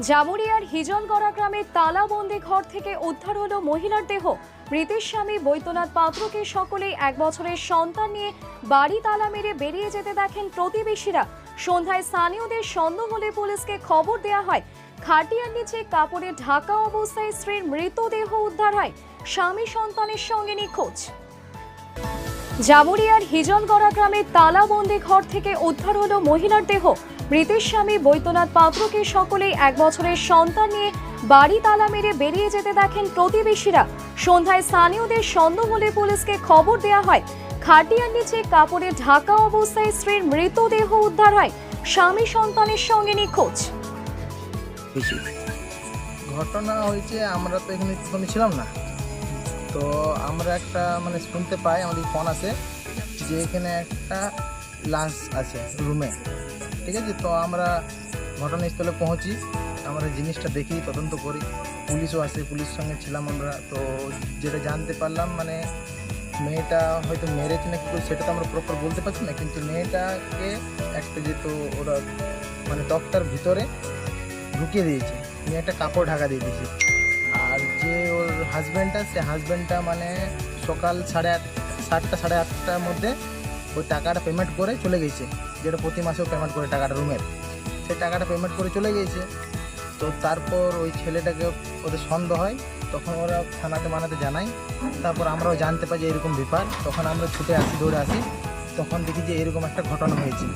জামুরিয়ার হিজলগড়া গ্রামের তালাবন্দি ঘর থেকে উদ্ধার হলো মহিলার দেহ। মৃতের স্বামী বৈদ্যনাথ পাত্রকে সকলেই এক বছরের সন্তান নিয়ে বাড়ি তালা মেরে বেরিয়ে যেতে দেখেন প্রতিবেশীরা। সন্ধ্যায় স্থানীয়দের সন্দেহ হলে পুলিশকে খবর দেওয়া হয়, খাটিয়ার নিচে কাপড়ে ঢাকা অবস্থায় স্ত্রীর মৃতদেহ উদ্ধার হয়। স্বামী সন্তানের সঙ্গে নিখোঁজ। জামুরিয়ার হিজলগড়া গ্রামের তালাবন্দি ঘর থেকে উদ্ধার হলো মহিলার দেহ। মৃতের স্বামী বৈদ্যনাথ পাত্রকে সকলেই এক বছরের সন্তান নিয়ে বাড়ি তালা মেরে বেরিয়ে যেতে দেখেন প্রতিবেশীরা। সন্ধ্যায় স্থানীয়দের সন্দেহ হলে পুলিশকে খবর দেওয়া হয়, খাটিয়ার নিচে কাপড়ে ঢাকা অবস্থায় স্ত্রীর মৃতদেহ উদ্ধার হয়। স্বামী সন্তানের সঙ্গে নিখোঁজ। ঘটনা হয়েছে, আমরা তো এখানে ছিলাম না। তো আমরা একটা মানে শুনতে পাই, আমাদের ফোন আছে যে এখানে একটা লাশ আছে রুমে ঠিক আছে? তো আমরা ঘটনাস্থলে পৌঁছি, আমরা জিনিসটা দেখি, তদন্ত করি। পুলিশও আসে পুলিশের সঙ্গে ছিলাম আমরা। তো যেটা জানতে পারলাম মানে মেয়েটা হয়তো মেরেছে না কিন্তু সেটা তো আমরা প্রপার বলতে পারছি না, কিন্তু মেয়েটাকে একটা যেহেতু ওরা মানে তক্তার ভিতরে ঢুকিয়ে দিয়েছে, মেয়েটা কাপড় ঢাকা দিয়ে দিয়েছে। আর যে হাজব্যান্ডটা সে হাজব্যান্ডটা মানে সকাল সাড়ে আট, সাতটা সাড়ে আটটার মধ্যে ওই টাকাটা পেমেন্ট করে চলে গেছে। যেটা প্রতি মাসেও পেমেন্ট করে টাকাটা রুমের সেই টাকাটা পেমেন্ট করে চলে গিয়েছে তো তারপর ওই ছেলেটাকে ওদের সন্দেহ হয়, তখন ওরা থানাতে মানাতে জানায়। তারপর আমরাও জানতে পারি যে এরকম ব্যাপার। তখন আমরা ছুটে আসি, দৌড়ে আসি। তখন দেখি যে এরকম একটা ঘটনা হয়েছে।